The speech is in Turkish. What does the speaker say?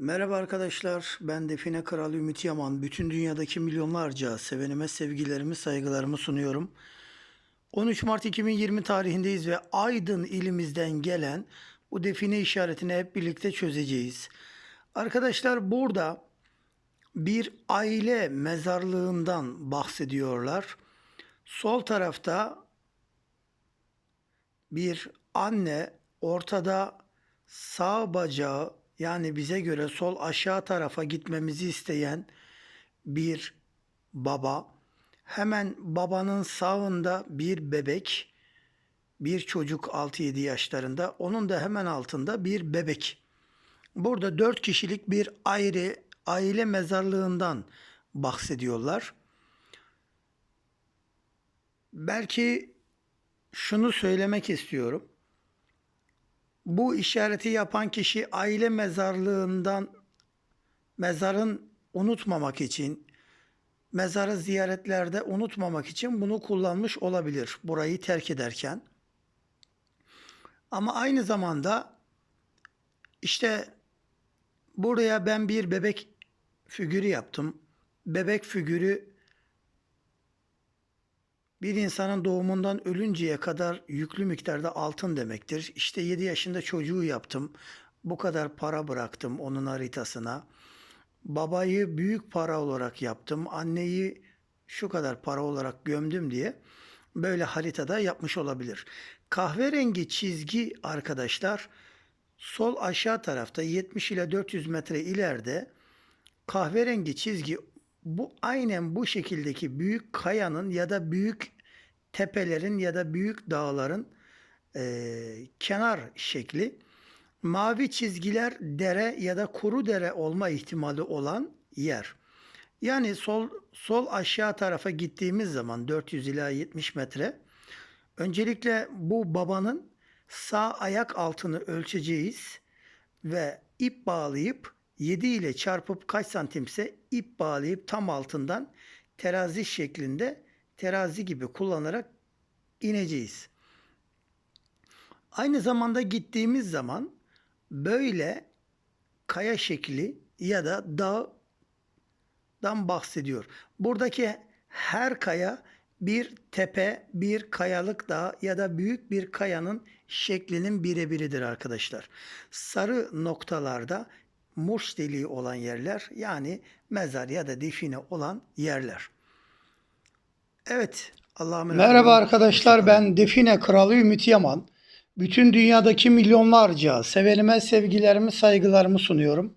Merhaba arkadaşlar, ben Define Kralı Ümit Yaman. Bütün dünyadaki milyonlarca sevenime sevgilerimi, saygılarımı sunuyorum. 13 Mart 2020 tarihindeyiz ve Aydın ilimizden gelen bu define işaretini hep birlikte çözeceğiz. Arkadaşlar burada bir aile mezarlığından bahsediyorlar. Sol tarafta bir anne ortada sağ bacağı yani bize göre sol aşağı tarafa gitmemizi isteyen bir baba. Hemen babanın sağında bir bebek, bir çocuk 6-7 yaşlarında. Onun da hemen altında bir bebek. Burada 4 kişilik bir ayrı aile mezarlığından bahsediyorlar. Belki şunu söylemek istiyorum. Bu işareti yapan kişi aile mezarlığından mezarın unutmamak için, mezarı ziyaretlerde unutmamak için bunu kullanmış olabilir burayı terk ederken. Ama aynı zamanda işte buraya ben bir bebek figürü yaptım. Bebek figürü bir insanın doğumundan ölünceye kadar yüklü miktarda altın demektir. İşte 7 yaşında çocuğu yaptım. Bu kadar para bıraktım onun haritasına. Babayı büyük para olarak yaptım. Anneyi şu kadar para olarak gömdüm diye böyle haritada yapmış olabilir. Kahverengi çizgi arkadaşlar sol aşağı tarafta 70 ile 400 metre ileride kahverengi çizgi bu aynen bu şekildeki büyük kayanın ya da büyük tepelerin ya da büyük dağların eee, kenar şekli. Mavi çizgiler dere ya da kuru dere olma ihtimali olan yer. Yani sol sol aşağı tarafa gittiğimiz zaman 400 ila 70 metre öncelikle bu babanın sağ ayak altını ölçeceğiz ve ip bağlayıp 7 ile çarpıp kaç santimse ip bağlayıp tam altından terazi şeklinde terazi gibi kullanarak ineceğiz. Aynı zamanda gittiğimiz zaman böyle kaya şekli ya da dağdan bahsediyor. Buradaki her kaya bir tepe, bir kayalık dağ ya da büyük bir kayanın şeklinin birebiridir arkadaşlar. Sarı noktalarda murç deliği olan yerler yani mezar ya da define olan yerler. Evet. Allah'a emanet Merhaba arkadaşlar ben Define Kralı Ümit Yaman. Bütün dünyadaki milyonlarca sevenime sevgilerimi saygılarımı sunuyorum.